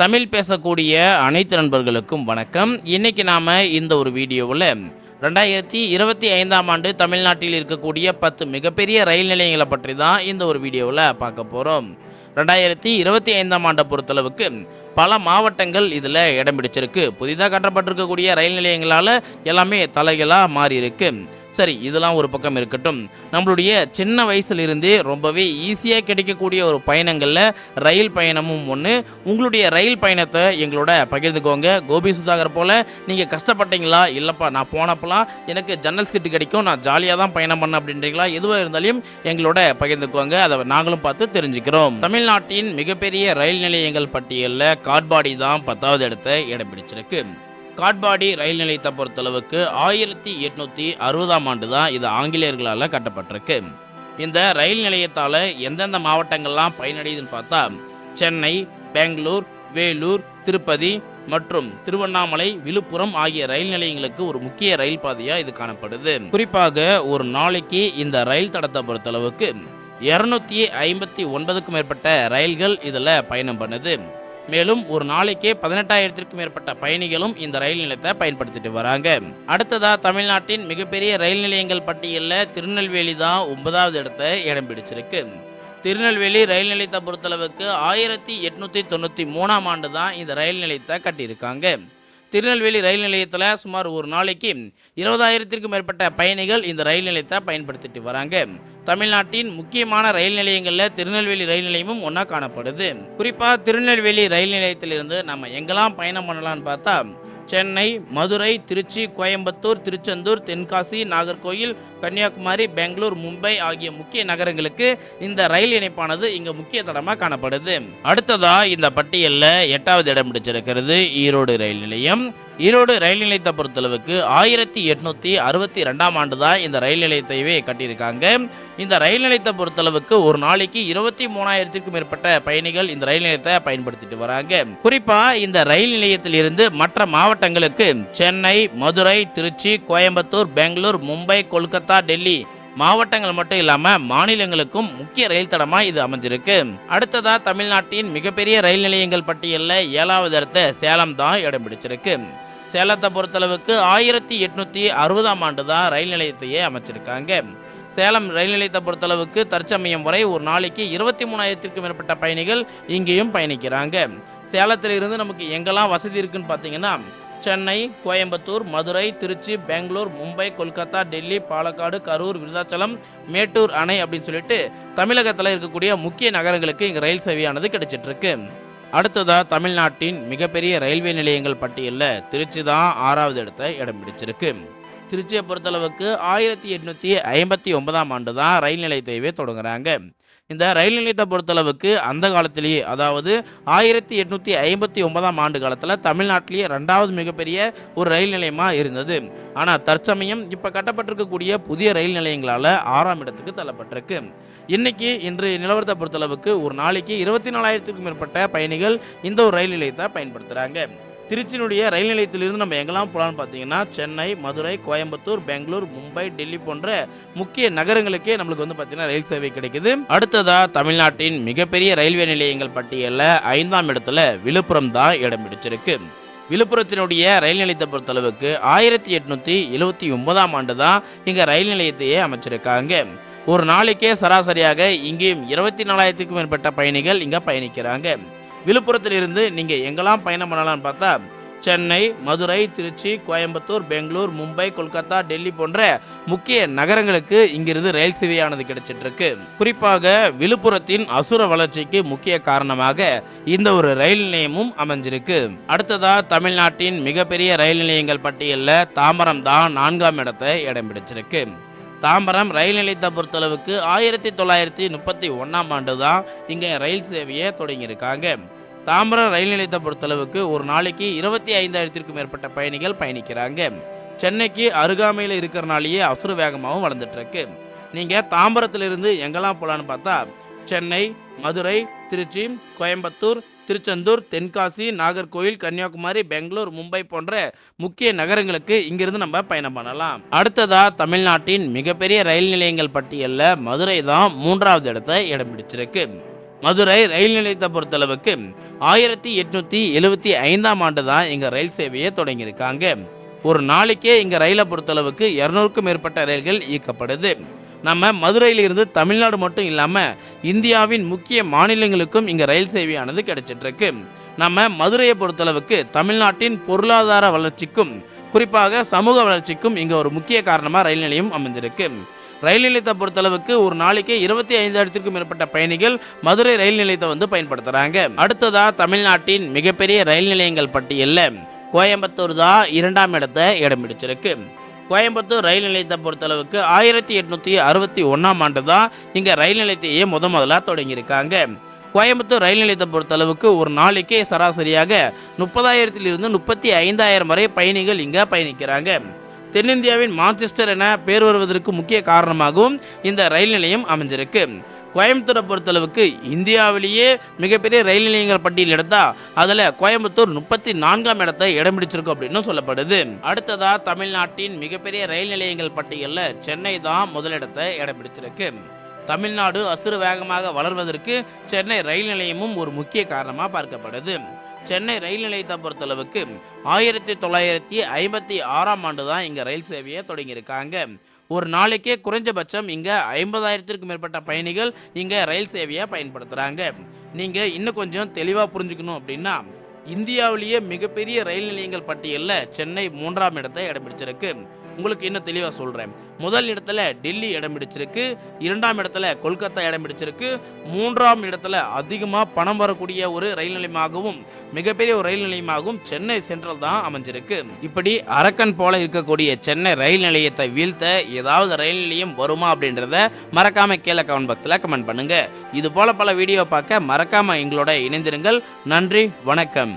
தமிழ் பேசக்கூடிய அனைத்து நண்பர்களுக்கும் வணக்கம். இன்னைக்கு நாம இந்த ஒரு வீடியோவில் ரெண்டாயிரத்தி இருபத்தி ஐந்தாம் ஆண்டு தமிழ்நாட்டில் இருக்கக்கூடிய பத்து மிகப்பெரிய ரயில் நிலையங்களை பற்றி தான் இந்த ஒரு வீடியோவில் பார்க்க போகிறோம் ரெண்டாயிரத்தி இருபத்தி ஐந்தாம் ஆண்டை பொறுத்தளவுக்கு பல மாவட்டங்கள் இதில் இடம் பிடிச்சிருக்கு. புதிதாக கட்டப்பட்டிருக்கக்கூடிய ரயில் நிலையங்களால் எல்லாமே தலைகளாக மாறியிருக்கு. சரி இதெல்லாம் ஒரு பக்கம் இருக்கட்டும். நம்மளுடைய சின்ன வயசுலேருந்தே ரொம்பவே ஈஸியாக கிடைக்கக்கூடிய ஒரு பயணங்களில் ரயில் பயணமும் ஒன்று உங்களுடைய ரயில் பயணத்தை எங்களோட பகிர்ந்துக்கோங்க. கோபி சுதாகர் போல் நீங்கள் கஷ்டப்பட்டீங்களா? இல்லைப்பா நான் போனப்பெல்லாம் எனக்கு ஜன்னல் சீட்டு கிடைக்கும். நான் ஜாலியாக தான் பயணம் பண்ண அப்படின்றீங்களா? எதுவாக இருந்தாலும் எங்களோட பகிர்ந்துக்கோங்க. அதை நாங்களும் பார்த்து தெரிஞ்சுக்கிறோம். தமிழ்நாட்டின் மிகப்பெரிய ரயில் நிலையங்கள் பட்டியலில் காட்பாடி தான் பத்தாவது இடத்த இடம் பிடிச்சிருக்கு. காட்பாடி ரயில் நிலையத்தை பொறுத்தளவுக்கு ஆயிரத்தி எட்நூத்தி அறுபதாம் ஆண்டு தான் இது ஆங்கிலேயர்களால் கட்டப்பட்டிருக்கு. இந்த ரயில் நிலையத்தால் எந்தெந்த மாவட்டங்கள்லாம் பயனடையுதுன்னு பார்த்தா சென்னை பெங்களூர் வேலூர் திருப்பதி மற்றும் திருவண்ணாமலை விழுப்புரம் ஆகிய ரயில் நிலையங்களுக்கு ஒரு முக்கிய ரயில் பாதையாக இது காணப்படுது. குறிப்பாக ஒரு நாளைக்கு இந்த ரயில் தடத்தை பொறுத்தளவுக்கு இருநூத்தி ஐம்பத்தி ஒன்பதுக்கும் மேற்பட்ட ரயில்கள் இதில் பயணம் பண்ணுது. மேலும் ஒரு நாளைக்கே பதினெட்டாயிரத்திற்கும் மேற்பட்ட பயணிகளும் இந்த ரயில் நிலையத்தை பயன்படுத்திட்டு வராங்க. அடுத்ததா தமிழ்நாட்டின் மிகப்பெரிய ரயில் நிலையங்கள் பட்டியலில் திருநெல்வேலி தான் ஒன்பதாவது இடத்தை இடம் பிடிச்சிருக்கு. திருநெல்வேலி ரயில் நிலையத்தை பொறுத்தளவுக்கு ஆயிரத்தி எட்நூத்தி தொண்ணூற்றி மூணாம் ஆண்டு தான் இந்த ரயில் நிலையத்தை கட்டியிருக்காங்க. திருநெல்வேலி ரயில் நிலையத்தில் சுமார் ஒரு நாளைக்கு இருபதாயிரத்திற்கும் மேற்பட்ட பயணிகள் இந்த ரயில் நிலையத்தை பயன்படுத்திட்டு வராங்க. தமிழ்நாட்டின் முக்கியமான ரயில் நிலையங்களில் திருநெல்வேலி ரயில் நிலையமும் ஒன்றா காணப்படுது. குறிப்பாக திருநெல்வேலி ரயில் நிலையத்திலிருந்து நம்ம எங்கெல்லாம் பயணம் பண்ணலாம்னு பார்த்தா சென்னை மதுரை திருச்சி கோயம்புத்தூர் திருச்செந்தூர் தென்காசி நாகர்கோயில் கன்னியாகுமரி பெங்களூர் மும்பை ஆகிய முக்கிய நகரங்களுக்கு இந்த ரயில் இணைப்பானது இங்கே முக்கிய தடமாக காணப்படுது. அடுத்ததாக இந்த பட்டியலில் எட்டாவது இடம் பிடிச்சிருக்கிறது ஈரோடு ரயில் நிலையம். ஈரோடு ரயில் நிலையத்தை பொறுத்தளவுக்கு ஆயிரத்தி எட்நூத்தி அறுபத்தி ரெண்டாம் ஆண்டு தான் இந்த ரயில் நிலையத்தையே கட்டியிருக்காங்க. இந்த ரயில் நிலையத்தை பொறுத்தளவுக்கு ஒரு நாளைக்கு இருபத்தி மூணாயிரத்திற்கும் மேற்பட்ட பயணிகள் இந்த ரயில் நிலையத்தை பயன்படுத்திட்டு வராங்க. குறிப்பா இந்த ரயில் நிலையத்திலிருந்து மற்ற மாவட்டங்களுக்கு சென்னை மதுரை திருச்சி கோயம்புத்தூர் பெங்களூர் மும்பை கொல்கத்தா டெல்லி மாவட்டங்கள் மட்டும் இல்லாம மாநிலங்களுக்கும் முக்கிய ரயில் தடமா இது அமைஞ்சிருக்கு. அடுத்ததா தமிழ்நாட்டின் மிகப்பெரிய ரயில் நிலையங்கள் பட்டியலில் ஏழாவது இடத்த சேலம் தான் இடம் பிடிச்சிருக்கு. சேலத்தை பொறுத்தளவுக்கு ஆயிரத்தி எட்நூற்றி அறுபதாம் ஆண்டு தான் ரயில் நிலையத்தையே அமைச்சிருக்காங்க. சேலம் ரயில் நிலையத்தை பொறுத்தளவுக்கு தற்சமயம் வரை ஒரு நாளைக்கு இருபத்தி மூணாயிரத்திற்கும் மேற்பட்ட பயணிகள் இங்கேயும் பயணிக்கிறாங்க. சேலத்திலிருந்து நமக்கு எங்கெல்லாம் வசதி இருக்குன்னு பார்த்தீங்கன்னா சென்னை கோயம்புத்தூர் மதுரை திருச்சி பெங்களூர் மும்பை கொல்கத்தா டெல்லி பாலக்காடு கரூர் விருதாச்சலம் மேட்டூர் அணை அப்படின்னு சொல்லிட்டு தமிழகத்தில் இருக்கக்கூடிய முக்கிய நகரங்களுக்கு இங்கே ரயில் சேவையானது கிடைச்சிட்ருக்கு அடுத்ததாக அடுத்ததா தமிழ்நாட்டின் மிகப்பெரிய ரயில்வே நிலையங்கள் பட்டியலில் திருச்சி தான் ஆறாவது இடத்தை இடம் பிடிச்சிருக்கு. திருச்சியை பொறுத்தளவுக்கு ஆயிரத்தி எட்நூற்றி ஐம்பத்தி ஒன்பதாம் ஆண்டு தான் ரயில் நிலையத்தையவே தொடங்குறாங்க. இந்த ரயில் நிலையத்தை பொறுத்தளவுக்கு அந்த காலத்திலேயே அதாவது ஆயிரத்தி எட்நூற்றி ஐம்பத்தி ஒன்பதாம் ஆண்டு காலத்தில் தமிழ்நாட்டிலேயே ரெண்டாவது மிகப்பெரிய ஒரு ரயில் நிலையமாக இருந்தது. ஆனால் தற்சமயம் இப்போ கட்டப்பட்டிருக்கக்கூடிய புதிய ரயில் நிலையங்களால் ஆறாம் இடத்துக்கு தள்ளப்பட்டிருக்கு. இன்னைக்கு இன்று நிலவரத்தை பொறுத்தளவுக்கு ஒரு நாளைக்கு இருபத்தி நாலாயிரத்துக்கும் மேற்பட்ட பயணிகள் இந்த ஒரு ரயில் நிலையத்தை பயன்படுத்துகிறாங்க திருச்சியினுடைய ரயில் நிலையத்திலிருந்து நம்ம எங்கெல்லாம் போகலான்னு பார்த்தீங்கன்னா சென்னை மதுரை கோயம்புத்தூர் பெங்களூர் மும்பை டெல்லி போன்ற முக்கிய நகரங்களுக்கே நம்மளுக்கு வந்து பார்த்தீங்கன்னா ரயில் சேவை கிடைக்குது. அடுத்ததா தமிழ்நாட்டின் மிகப்பெரிய ரயில்வே நிலையங்கள் பட்டியலில் ஐந்தாம் இடத்துல விழுப்புரம் தான் இடம் பிடிச்சிருக்கு. விழுப்புரத்தினுடைய ரயில் நிலையத்தை பொறுத்தளவுக்கு ஆயிரத்தி எட்நூத்தி எழுவத்தி ஒன்பதாம் ஆண்டு தான் இங்கே ரயில் நிலையத்தையே அமைச்சிருக்காங்க. ஒரு நாளைக்கே சராசரியாக இங்கேயும் இருபத்தி நாலாயிரத்துக்கும் மேற்பட்ட பயணிகள் இங்கே பயணிக்கிறாங்க. விழுப்புரத்தில் இருந்து நீங்கள் எங்கெல்லாம் பயணம் பண்ணலாம்னு பார்த்தா சென்னை மதுரை திருச்சி கோயம்புத்தூர் பெங்களூர் மும்பை கொல்கத்தா டெல்லி போன்ற முக்கிய நகரங்களுக்கு இங்கிருந்து ரயில் சேவையானது கிடைச்சிட்டு இருக்கு குறிப்பாக விழுப்புரத்தின் அசுர வளர்ச்சிக்கு முக்கிய காரணமாக இந்த ஒரு ரயில் நிலையமும் அமைஞ்சிருக்கு. அடுத்ததா தமிழ்நாட்டின் மிகப்பெரிய ரயில் நிலையங்கள் பட்டியலில் தாம்பரம் தான் நான்காம் இடத்தை இடம் பிடிச்சிருக்கு தாம்பரம் ரயில் நிலையத்தை பொறுத்தளவுக்கு ஆயிரத்தி தொள்ளாயிரத்தி முப்பத்தி ஒன்றாம் ஆண்டு தான் இங்கே ரயில் சேவையை தொடங்கியிருக்காங்க. தாம்பரம் ரயில் நிலையத்தை பொறுத்தளவுக்கு ஒரு நாளைக்கு இருபத்தி ஐந்தாயிரத்திற்கும் மேற்பட்ட பயணிகள் பயணிக்கிறாங்க. சென்னைக்கு அருகாமையில் இருக்கிறனாலேயே அசுர வேகமாகவும் வளர்ந்துட்டு இருக்கு நீங்கள் தாம்பரத்திலிருந்து எங்கெல்லாம் போகலான்னு பார்த்தா சென்னை மதுரை திருச்சி கோயம்புத்தூர் திருச்செந்தூர் தென்காசி நாகர்கோவில் கன்னியாகுமரி பெங்களூர் மும்பை போன்ற முக்கிய நகரங்களுக்கு இங்கிருந்து நம்ம பயணம் பண்ணலாம். அடுத்ததா தமிழ்நாட்டின் மிகப்பெரிய ரயில் நிலையங்கள் பட்டியலில் மதுரை தான் மூன்றாவது இடத்தை இடம் பிடிச்சிருக்கு. மதுரை ரயில் நிலையத்தை பொறுத்தளவுக்கு ஆயிரத்தி எட்நூத்தி எழுவத்தி ஐந்தாம் ஆண்டு தான் இங்க ரயில் சேவையை தொடங்கியிருக்காங்க. ஒரு நாளைக்கே இங்க ரயிலை பொறுத்தளவுக்கு இரநூறுக்கும் மேற்பட்ட ரயில்கள் இயக்கப்படுது. நம்ம மதுரையிலிருந்து தமிழ்நாடு மட்டும் இல்லாம இந்தியாவின் முக்கிய மாநிலங்களுக்கும் இங்க ரயில் சேவையானது கிடைச்சிட்டு இருக்கு நம்ம மதுரையை பொறுத்தளவுக்கு தமிழ்நாட்டின் பொருளாதார வளர்ச்சிக்கும் குறிப்பாக சமூக வளர்ச்சிக்கும் இங்க ஒரு முக்கிய காரணமா ரயில் நிலையம் அமைஞ்சிருக்கு. ரயில் நிலையத்தை பொறுத்தளவுக்கு ஒரு நாளைக்கு இருபத்தி ஐந்தாயிரத்திற்கும் மேற்பட்ட பயணிகள் மதுரை ரயில் நிலையத்தை வந்து பயன்படுத்துகிறாங்க அடுத்ததா தமிழ்நாட்டின் மிகப்பெரிய ரயில் நிலையங்கள் பட்டியலில் கோயம்புத்தூர் தான் இரண்டாம் இடத்தை இடம் பிடிச்சிருக்கு. கோயம்புத்தூர் ரயில் நிலையத்தை பொறுத்தளவுக்கு ஆயிரத்தி எட்நூற்றி அறுபத்தி ஒன்றாம் ஆண்டு தான் இங்கே ரயில் நிலையத்தையே முத முதலாக தொடங்கியிருக்காங்க. கோயம்புத்தூர் ரயில் நிலையத்தை பொறுத்தளவுக்கு ஒரு நாளைக்கே சராசரியாக முப்பதாயிரத்திலிருந்து முப்பத்தி ஐந்தாயிரம் வரை பயணிகள் இங்கே பயணிக்கிறாங்க. தென்னிந்தியாவின் மான்செஸ்டர் என பேர் வருவதற்கு முக்கிய காரணமாகவும் இந்த ரயில் நிலையம் அமைஞ்சிருக்கு. கோயம்புத்தூரை பொறுத்தளவுக்கு இந்தியாவிலேயே மிகப்பெரிய ரயில் நிலையங்கள் பட்டியல் எடுத்தா அதில் கோயம்புத்தூர் முப்பத்தி நான்காம் இடத்தை இடம் பிடிச்சிருக்கும் அப்படின்னு சொல்லப்படுது. அடுத்ததா தமிழ்நாட்டின் மிகப்பெரிய ரயில் நிலையங்கள் பட்டியலில் சென்னை தான் முதலிடத்தை இடம் பிடிச்சிருக்கு. தமிழ்நாடு அசுர வேகமாக வளர்வதற்கு சென்னை ரயில் நிலையமும் ஒரு முக்கிய காரணமாக பார்க்கப்படுது. சென்னை ரயில் நிலையத்தை பொறுத்தளவுக்கு ஆயிரத்தி தொள்ளாயிரத்தி ஐம்பத்தி ஆறாம் ஆண்டு தான் இங்கே ரயில் சேவையை தொடங்கியிருக்காங்க. ஒரு நாளைக்கே குறைஞ்சபட்சம் இங்கே ஐம்பதாயிரத்திற்கும் மேற்பட்ட பயணிகள் இங்கே ரயில் சேவையை பயன்படுத்துகிறாங்க நீங்கள் இன்னும் கொஞ்சம் தெளிவாக புரிஞ்சுக்கணும் அப்படின்னா இந்தியாவிலேயே மிகப்பெரிய ரயில் நிலையங்கள் பட்டியலில் சென்னை மூன்றாம் இடத்தை இடம் பிடிச்சிருக்கு. உங்களுக்கு இன்னும் தெளிவாக சொல்கிறேன் முதல் இடத்துல டெல்லி இடம் பிடிச்சிருக்கு. இரண்டாம் இடத்துல கொல்கத்தா இடம் பிடிச்சிருக்கு. மூன்றாம் இடத்துல அதிகமாக பணம் வரக்கூடிய ஒரு ரயில் நிலையமாகவும் மிகப்பெரிய ஒரு ரயில் நிலையமாகவும் சென்னை சென்ட்ரல் தான் அமைஞ்சிருக்கு. இப்படி அரக்கன் போல இருக்கக்கூடிய சென்னை ரயில் நிலையத்தை வீழ்த்த ஏதாவது ரயில் நிலையம் வருமா அப்படின்றத மறக்காம கீழே கமெண்ட் பாக்ஸில் கமெண்ட் பண்ணுங்க. இது போல பல வீடியோ பார்க்க மறக்காம எங்களோட இணைந்திருங்கள். நன்றி வணக்கம்.